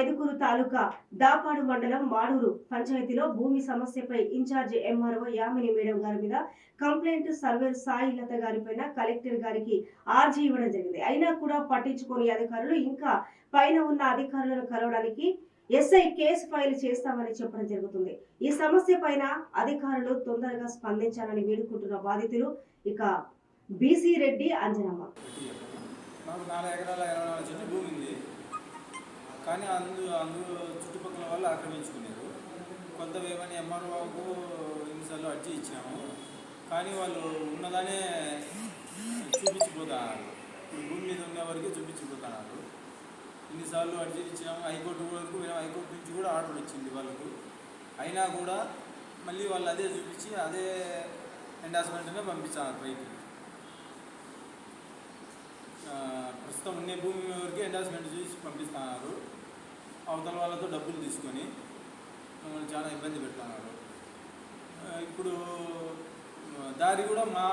ఐదుగురు తాలూకా దాపాడు మండలం మాడూరు పంచాయతీలో భూమి సమస్యపై ఇన్ఛార్జి ఎంఆర్ఓ యామిని మేడం గారి మీద కంప్లైంట్ సర్వేర్ సాయి లత గారిపైన కలెక్టర్ గారికి ఆర్జీ ఇవ్వడం జరిగింది. అయినా కూడా పట్టించుకొని అధికారులు ఇంకా పైన ఉన్న అధికారులను కలవడానికి ఎస్ఐ కేసు ఫైల్ చేస్తామని చెప్పడం జరుగుతుంది. ఈ సమస్య పైన అధికారులు తొందరగా స్పందించాలని వేడుకుంటున్న బాధితులు ఇక బీసీ రెడ్డి అంజనమ్మ. కానీ అందు అందు చుట్టుపక్కల వాళ్ళు ఆక్రమించుకున్నారు కొంత ఏమని ఎంఆర్ఓకు ఎన్నిసార్లు అర్జీ ఇచ్చినాము. కానీ వాళ్ళు ఉన్నదానే చూపించిపోతున్నారు. భూమి మీద ఉన్న వరకు చూపించిపోతున్నారు. ఇన్నిసార్లు అర్జీ ఇచ్చినాము. హైకోర్టు వరకు మేము హైకోర్టు నుంచి కూడా ఆర్డర్ వచ్చింది వాళ్ళకు. అయినా కూడా మళ్ళీ వాళ్ళు అదే చూపించి అదే ఎండాస్మెంట్నే పంపించారు పైకి ప్రస్తుతం ఉన్న భూమి వరకు ఎండాస్మెంట్ చూసి పంపిస్తున్నారు. అవతల వాళ్ళతో డబ్బులు తీసుకొని మమ్మల్ని చాలా ఇబ్బంది పెడుతున్నారు ఆ, ఇప్పుడు దారి కూడా మా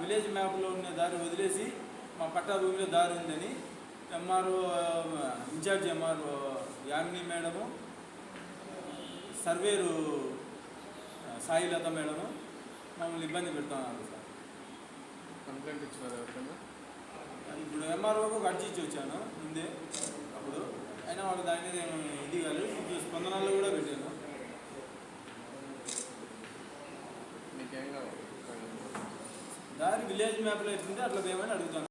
విలేజ్ మ్యాప్లో ఉన్న దారి వదిలేసి మా పట్టా భూమిలో దారి ఉందని MRO incharge MRO Yamini madam surveyor Sailatha madam మమ్మల్ని ఇబ్బంది పెడుతున్నారు సార్. కంప్లైంట్ ఎవరికైనా? ఇప్పుడు ఎంఆర్ఓకు అర్జీ ఇచ్చి వచ్చాను ముందే. దాని ఏమీ ఇది కాలేదు. ఇప్పుడు స్పందనలో కూడా పెట్టాను దారి విలేజ్ మ్యాప్లో ఎట్లుంటే అట్లా ఏమని అడుగుతాను.